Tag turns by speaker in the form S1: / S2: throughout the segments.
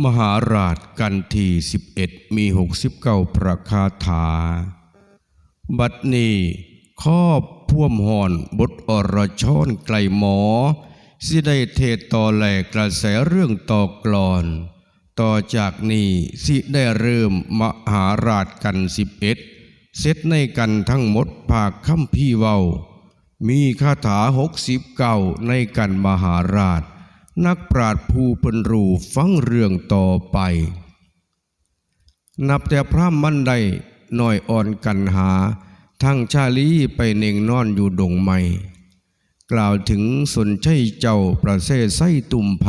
S1: มหาราชกันทีสิบเอ็ดมีหกสิบเก้าประคาถา บัดนี้ครอบพ่วมหอนบทอรชอนไกลหมอ สิได้เทศต่อแหลกระแสเรื่องต่อกลอน ต่อจากนี้สิได้เริ่มมหาราชกันสิบเอ็ดเสร็จในกันทั้งหมดภาคคำพี่เว้า มีคาถาหกสิบเก้าในกันมหาราช นักปราดผู้เป็นรูฟังเรื่องต่อไป นับแต่พระมันใดหน่อยอ่อนกันหา ทั้งชาลีไปเน่งนอนอยู่ดงไม้กล่าวถึงสนใช่เจ้าประเสไส้ตุ่มไผ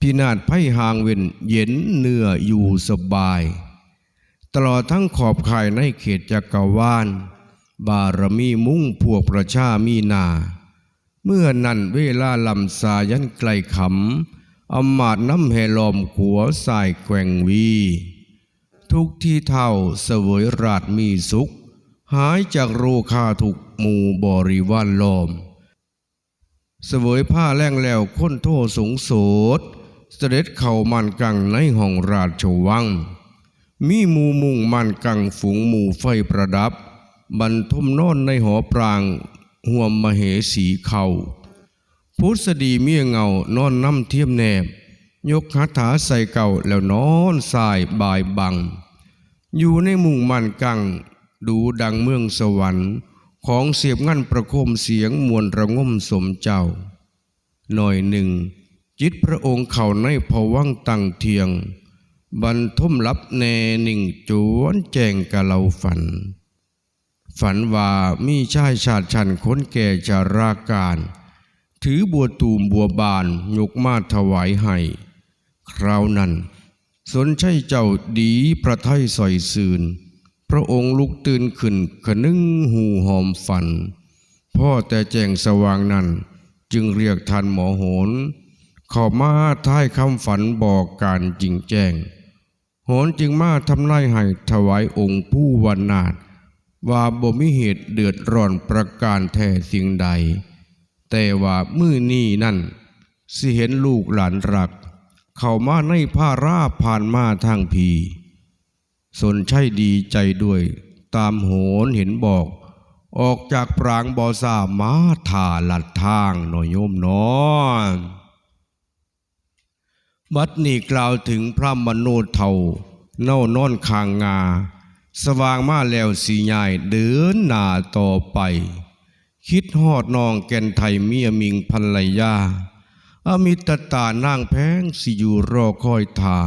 S1: พินาศไพ่หางเวนเย็นเนื้ออยู่สบาย ตลอดทั้งขอบข่ายในเขตจักรวาล บารมีมุ่งพวกประชามีนา เมื่อนั้นเวลาลำสายันไกลขำอมาตน้ำแห่ลอมขัวสายแกว่งวี ทุกที่เท่าเสวยราชมีสุข หายจากโรคาทุกหมู่บริวารลอม เสวยผ้าแรงแล้วค้นโทษสงโสดเสด็จเข้ามันกังในห้องราชวัง มีหมู่มุ่งมันกังฝูงหมู่ไฟประดับ บรรทมนอนในหอปราง ห่วมมเหสีเขาพุทธดีเมียเงานอนน้ำเทียมแนบ ยกคาถาใส่เก่าแล้วนอนสายบายบัง อยู่ในมู่มันกัง ดูดังเมืองสวรรค์ ของเสียบงั่นประโคมเสียงมวลระงมสมเจ้า หน่อยหนึ่ง จิตพระองค์เข่าในภวังตั้งเทียง บรรทมลับแนหนิ่งจวนแจงกะเราฝัน ฝันว่ามีชายชาติชันคนแก่จาราการ ถือบัวตูมบัวบานยกมาถวายให้ คราวนั้น สนใช่เจ้าดีพระไทยสอยซืนพระองค์ลุกตื่นขึ้นขนึงหูหอมฝัน พ่อแต่แจงสว่างนั้น จึงเรียกท่านหมอโหนเข้ามาท้ายคำฝันบอกการจริงแจ้ง โหนจึงมาทำนายให้ถวายองค์ผู้วันนาถ ว่าบ่มีเหตุเดือดร้อนประการแท้สิ่งใด แต่ว่ามื้อนี้นั่น สิเห็นลูกหลานรัก เข้ามาในผ้าราผ่านมาทางพีสนใช่ดีใจด้วย ตามโหนเห็นบอก ออกจากปรางบอซามาถ่าลัดทางหน่อยโยมนอนบัดนี้กล่าวถึงพระมโนเทาเน่านอนคางงา สว่างมาแล้วสีใหญ่เดินหน้าต่อไป คิดฮอดนองแก่นไทยเมียมิงพันลยาอมิตตานางแพงสิอยู่รอคอยทา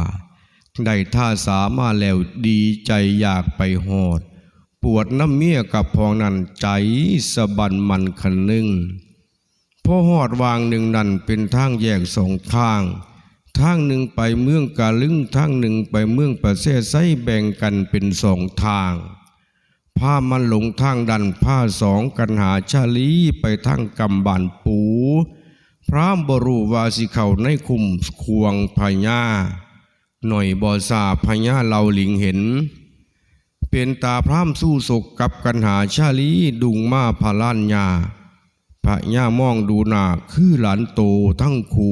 S1: ได้ท่าสามาแล้วดีใจอยากไปหอด ปวดน้ำเมียกับพองนันใจสะบันมันคันนึงพอหอดวางหนึ่งนั่นเป็นทางแยกสองทาง ทางหนึ่งไปเมืองกาลึงทางหนึ่งไปเมืองประเสไซแบ่งกันเป็นสองทางผ้ามันหลงทางดันผ้าสองกันหาชาลีไปทางกำบานปู พรามบรูวาสิเขาในคุมควงพญาหน่อยบอสาพญาเราหลิงเห็น เป็นตาพรามสู้ศกกับกันหาชาลีดุงมาพาลานยาพระย่ามองดูหนาคือหลานโตทั้งคู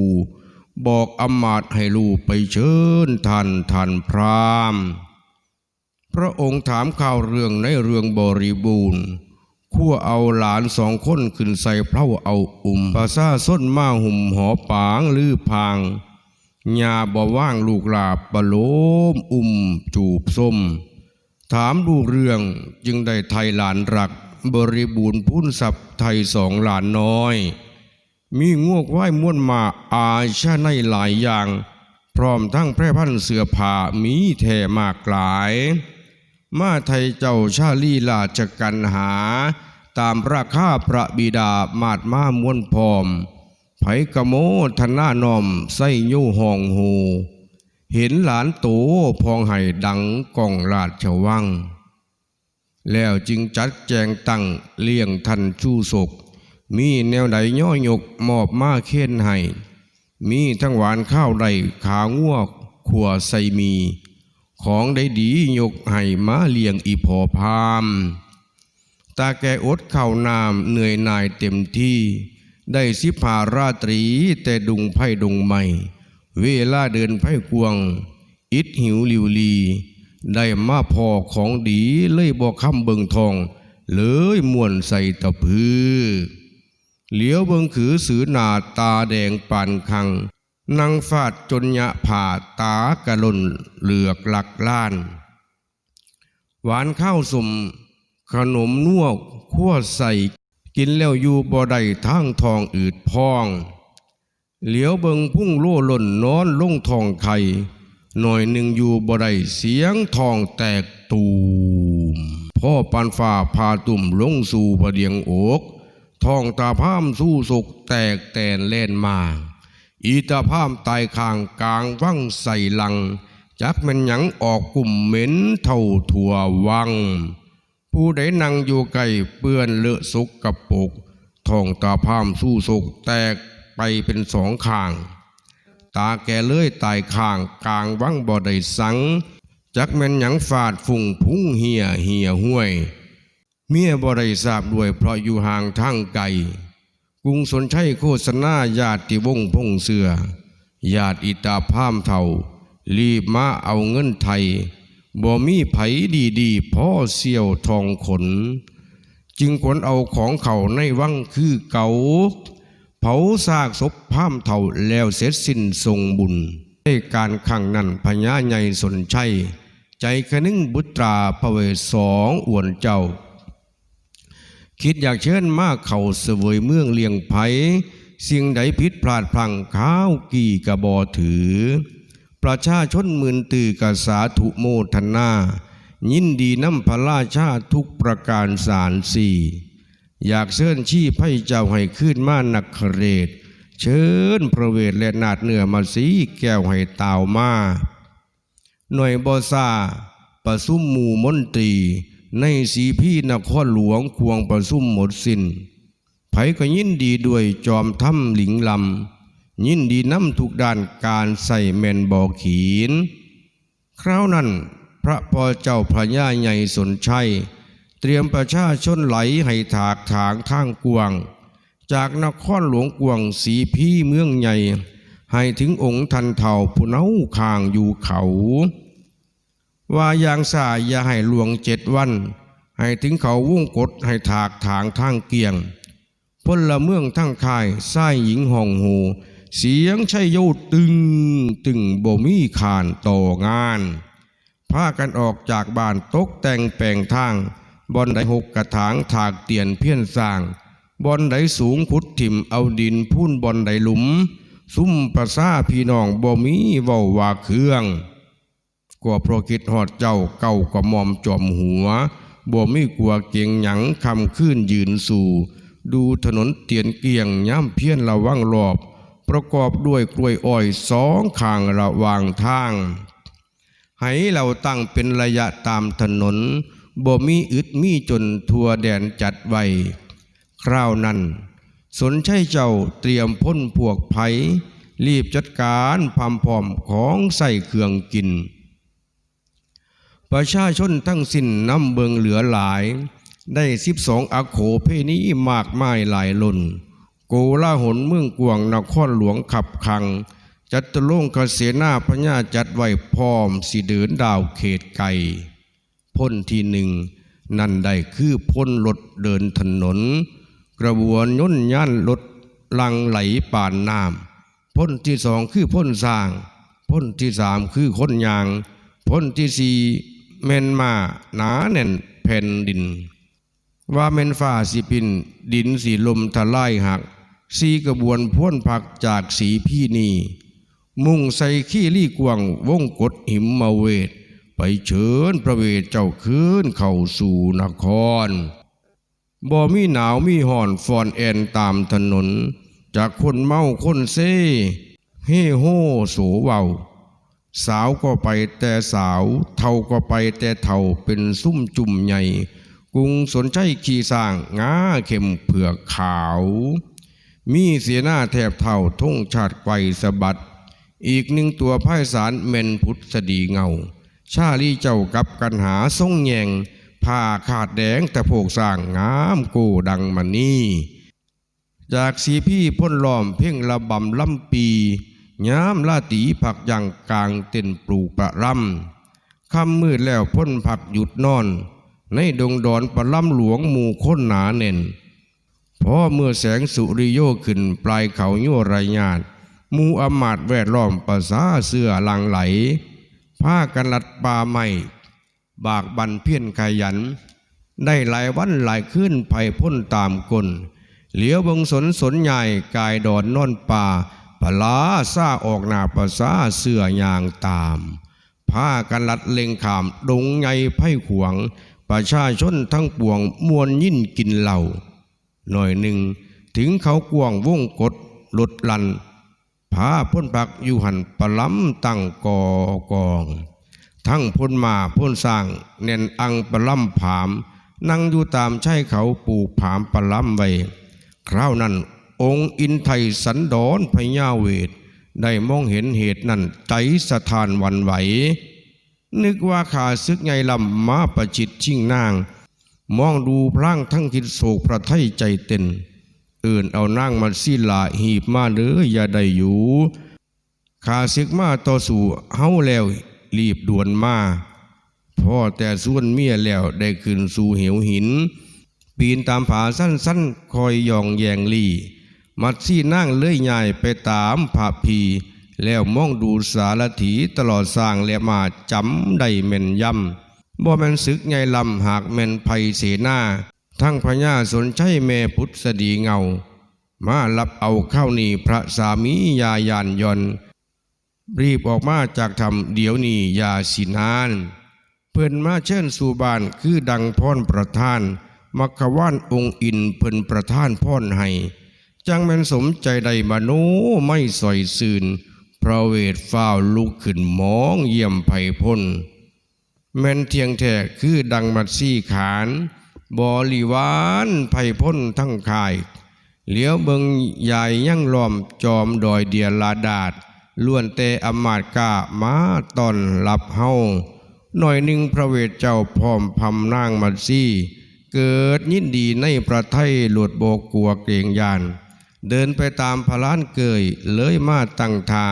S1: บอกอมาตย์ให้ลูกไปเชิญท่านท่านพรามพระองค์ถามข่าวเรื่องในเรื่องบริบูรณ์ขั้วเอาหลานสองคนขึ้นใส่เพลาเอาอุ่มภาษาส้นมาหุ่มหอปางลือพางยาบ่ว่างลูกหลาบปะโลมอุ่มจูบส้ม ถามดูเรื่องจึงได้ไทยหลานรัก บริบูรณ์พุ้นสับไทยสองหลานน้อย มีงวกไหว้ม้วนมาอาชาในหลายอย่าง พร้อมทั้งแพร่พันเสื้อผ้ามีแท่มากหลาย มาไทยเจ้าชาลีลาชกันหา ตามราคาพระบิดามาดมาม้วนพร้อม ไผกะโมทนานอมไส้โยห้องโหเห็นหลานโตพองไห้ดังกองราชวัง แล้วจึงจัดแจงตั้งเลี้ยงทันชูศก มีแนวใดย่อยกมอบมาเค้นให้มีทั้งหวานข้าวใดขางัวขัวใส่มี ของได้ดียกให้มาเลี้ยงอีพอพาม ตาแกอดเข้านามเหนื่อยหน่ายเต็มที่ ได้สิบหาราตรีแต่ดุงไพ่ดุงไม่ เวลาเดินไพ่กวง อิดหิวลิวลี ได้มาพอของดีเลยบอกคำเบิงทอง เลยม่วนใส่ตะพือ เหลียวเบิงขือสือหนาตาแดงปานคังนั่งฟาดจนยะผ่าตากะลนเหลือกหลักล้าน หวานข้าวสุ่มขนมนวกขั้วใส่กินแล้วอยู่บ่ได้ทางทองอืดพอง เหลียวเบิงพุ่งโล่หล่นนอนลงทองไข่หน่อยหนึ่งอยู่บ่ได้เสียงทองแตกตูมพ่อปานฝ่าพาตุ่มลงสู่พระเดียงโอก ทองตาพามสู้ศกแตกแตนเล่นมา อีตาพามตายคางกลางวังใส่ลัง จักมันหยังออกกลุ่มเหม็นเท่าถั่ววัง ผู้ใดนั่งอยู่ไกลเปื้อนเลอะสุกกับปรกทองตาพามสู้ศกแตกไปเป็นสองข้าง ตาแกเลื่อยตายข้างกลางวังบ่ได้สัง จักแม่นหยังฟาดฝุ่งพุ่งเหียเหียห้วย เมียบ่ได้ทราบด้วยเพราะอยู่ห่างทางไกลกรุงสนชัยโฆษณาญาติวงพงเสือญาติอิตาพามเท่า รีบมาเอาเงินไทย บ่มีไผดีดีๆพ่อเสี่ยวทองขน จึงขนเอาของเขาในวังคือเก่าเผาซากศพพามเท่าแล้วเสร็จสิ้นทรงบุญในการขังนั้นพญาใหญ่สนชัย ใจคนึงบุตราพระเวสองอวนเจ้า คิดอยากเชิญมาเข่าเสวยเมืองเลียงไผสิ่งใดผิดพลาดพลังข้าวกี่กระบอถือ ประชาชนหมื่นตื่อกสาธุโมทนา ยินดีน้ำพระราชาทุกประการสารสี่อยากเชิญชีพให้เจ้าให้ขึ้นมานักเรศเชิญพระเวทและนาดเหนือมาสีแก้วให้ตาวมาหน่วยบอซาประสุมหมู่มนตรี ในสีพี่นครหลวงควงประสุมหมดสิน้นไผก็ยินดีด้วยจอมถ้ำหลิงลำยินดีน้ำทุกด้านการใส่แมนบอขีน คราวนั้นพระพอเจ้าพระย่าใหญ่สนชัย เตรียมประชาชนไหลให้ถากถางทางกวางจากนครหลวงกวงสีพี่เมืองใหญ่ ให้ถึงองค์ทันเท่าผู้เนาคางอยู่เขา ว่าอย่างสายอย่าให้หลวงเจ็ดวัน ให้ถึงเขาวงกดให้ถากถางทางเกียงพลเมืองทั้งค่ายไส้หญิงห้องโหเสียงชัยโยตึงตึงบ่มีขานต่องานพากันออกจากบ้านตกแต่งแปลงทางบอนไดหกกระถางถากเตียนเพี้ยนสร้างบอนไดสูงขุดถิ่มเอาดินพุ่นบอนไดหลุม ซุ่มประซาพี่น้องบ่มีเว้าว่าเครื่อง กว่าพระคิดหอดเจ้าเก่าก็มอมจอมหัวบ่มีกลัวเกียงหยังคำขึ้นยืนสู่ ดูถนนเตียนเกียงย่ำเพี้ยนระวังรอบ ประกอบด้วยกล้วยอ้อยสองข้างระว่างทางให้เราตั้งเป็นระยะตามถนนบ่มีอึดมีจนทั่วแดนจัดไว้คราวนั้น สนใช่เจ้าเตรียมพ้นพวกไผรีบจัดการพามพร้อมของใส่เครื่องกิน ประชาชนทั้งสิ้นนำเบิงเหลือหลาย ได้สิบสองอโขเพนี้มากมายหลายล้นโกลาหนเมืองกวางนครหลวงขับคัง จัตโลงคเสนาพญาจัดไว้พร้อมสิเดินดาวเขตไก่พ้นที่หนึ่ง นั่นได้คือพ้นรถเดินถนน กระบวนย่นย่านรถลังไหลป่านน้ำพ้นที่สองคือพ้นสร้าง พ้นที่สามคือค้นยาง พ้นที่สี่ แม่นมาหนาแน่นแผ่นดิน ว่าแม่นฟ้าสิปิน ดินสีลมทลายหัก สีกระบวนพ้นผักจากสีพี่นี มุ่งใส่ขี้ลี่กวงวงกดหิมมาเวท ไปเชิญพระเวทเจ้าคืนเข้าสู่นคร บ่มีหนาวมีห่อนฟอนแอนตามถนน จากคนเมาคนเซ่เฮ่โฮโสเว้า สาวก็ไปแต่สาว เท่าก็ไปแต่เท่าเป็นซุ่มจุ่มใหญ่ กุงสนใจขี่สร้างงาเข็มเผือกขาว มีเสียหน้าแทบเท่าท่งชาติไกวสะบัด อีกหนึ่งตัวพ่ายสารเมนพุทธดีเงา ชาลีเจ้ากับกันหาทรงแยงผ้าขาดแดงแต่โพกสร้างงามโกดังมันนี่ จากสีพี่พ้นล้อมเพ่งระบำลำปี ยามลาตีผักยังกลางเต้นปลูกประรำค่ำมืดแล้วพ้นผักหยุดนอน ในดงดอนประลำหลวงหมู่ค้นหนาเน่นพอเมื่อแสงสุริโยขึ้นปลายเขาโยไรญาตมูอมาตแวดล้อมภาษาเสื้อหลังไหล ผ้ากันลัดปลาไม่ บากบันเพี้ยนขยัน ได้หลายวันหลายคืนไผ่พ้นตามกลเหลียวบงสนสนใหญ่กายดอนนอนป่า ปลาซาออกหนาภาษาเสื้อยางตามผ้ากันลัดเล็งขามดงไงไพ่ขวง ประชาชนทั้งปวงมวนยิ่นกินเหล่า หน่อยหนึ่งถึงเขากวงวงกดหลดลันพาพ้นปักอยู่หันปะล้ำตั้งกอกอง ทั้งพ้นมาพ้นสร้างเน่นอังปะล้ำผาม นั่งอยู่ตามใช่เขาปลูกผามปะล้ำไว้คราวนั้น องค์อินไทยสันดอนพญาเวท ได้มองเห็นเหตุนั้นใจสะทานหวันไหว นึกว่าขาซึกไงลำมาประจิตชิงนาง มองดูพร่างทั้งทิศโศกพระไทยใจเต้นเอื่นเอานางมาสิลาหีบมาเด้ออย่าได้อยู่ขาศึกมาต่อสู้เฮาแล้วรีบด่วนมาพ่อแต่ส่วนเมียแล้วได้ขึ้นสู่เหวหิน ปีนตามผาสั้นๆ คอยยองแยงลี่ มัดซี่นั่งเลื่อยใหญ่ไปตามผาพี แล้วมองดูสารถีตลอดสร้างและมาจำได้แม่นยำบ่แม่นศึกไงลำหากแม่นภัยเสนา ทั้งพญาสนใช้แม่พุทธดีเงา มารับเอาเข้านี่พระสามียายานยนรีบออกมาจากธรรมเดี๋ยวนี้ยาสินาน เพิ่นมาเชิญสู่บ้านคือดังพรประธาน มักขว่านองค์อินเพิ่นประธานพรให้ จังแม่นสมใจใดมโนไม่ส่อยซื่นพระเวทฟ้าวลุกขึ้นมองเยี่ยมไผ่พ้นแม่นเทียงแท้คือดังมัดซี่ขานบริวารไผ่พ้นทั้งคายเหลียวเบิงใหญ่ยั่งล้อมจอมดอยเดียลาดาดล้วนแต่อำมาตกามาตอนรับเฮาหน่อยหนึ่งพระเวทเจ้าพร้อมพำนางมัดซี่ เกิดยินดีในประไทยหลวดโบกกลัวเกรงยาน เดินไปตามพระล้านเกยเลยมาตั้งทา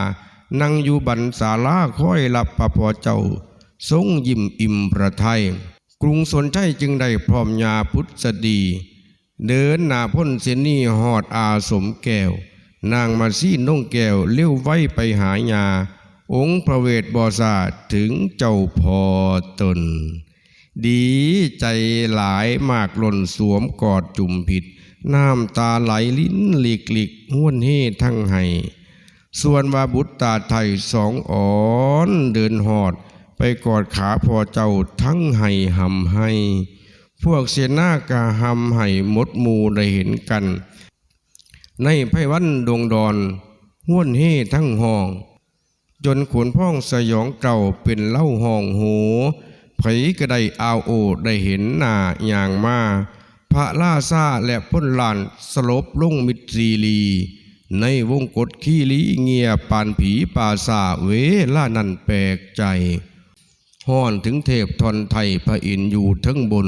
S1: นั่งอยู่บันศาลาค่อยรับพระพอเจ้า ทรงยิ้มอิ่มประไทยกรุงสนใจจึงได้พร้อมยาพุทธดี เดินหน้าพ้นเสนีหอดอาสมแก้ว นางมาซี่น้องแก้วเลี้ยวไว้ไปหายา องค์พระเวทบอสาถึงเจ้าพอตน ดีใจหลายมากหล่นสวมกอดจุ่มผิด น้ำตาไหลลิ้นหลีกหลีกห้วนเฮทั้งไห้ส่วนว่าบุตรตาไทยสองอ่อนเดินหอด ไปกอดขาพอเจ้าทั้งไห้หำให้ พวกเสนากาหำให้มดมูได้เห็นกัน ในไพวันดวงดอนห้วนเฮทั้งห้อง จนขนพ้องสยองเก่าเป็นเล่าห้องโหไผก็ได้อาโอได้เห็นหน้าอย่างมา พระล่าซาและพ้นลานสลบลงมิตรีลี ในวงกฏขี้ลีเงียปานผีป่าซาเวล่านันแปลกใจห้อนถึงเทพทนไทยพระอินอยู่ทั้งบน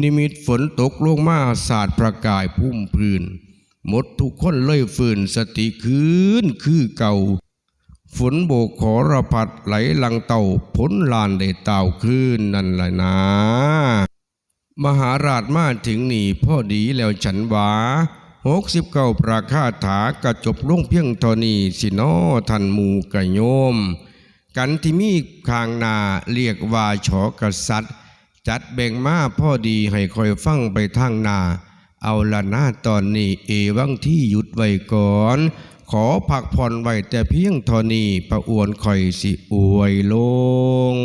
S1: นิมิตฝนตกลงมาสาดประกายพุ่มพื้น หมดทุกคนเลยฝืนสติคืนคือเก่า ฝนโบกขอระพัดไหลลังเต่าพ้นลานได้เต่าคืนนั่นแหละนะ มหาราชมาถึงนี่พ่อดีแล้วฉันวาหกสิบเก้าประคาถากระจบลงเพียงทอนีสินอทันมูกระโยม กันที่มีคางนาเรียกว่าฉอกษัตริย์ จัดแบ่งมาพ่อดีให้คอยฟังไปทางนา เอาละหน้าตอนนี้เอวังที่หยุดไว้ก่อน ขอพักผ่อนไว้แต่เพียงทอนีประอวนคอยสิอวยลง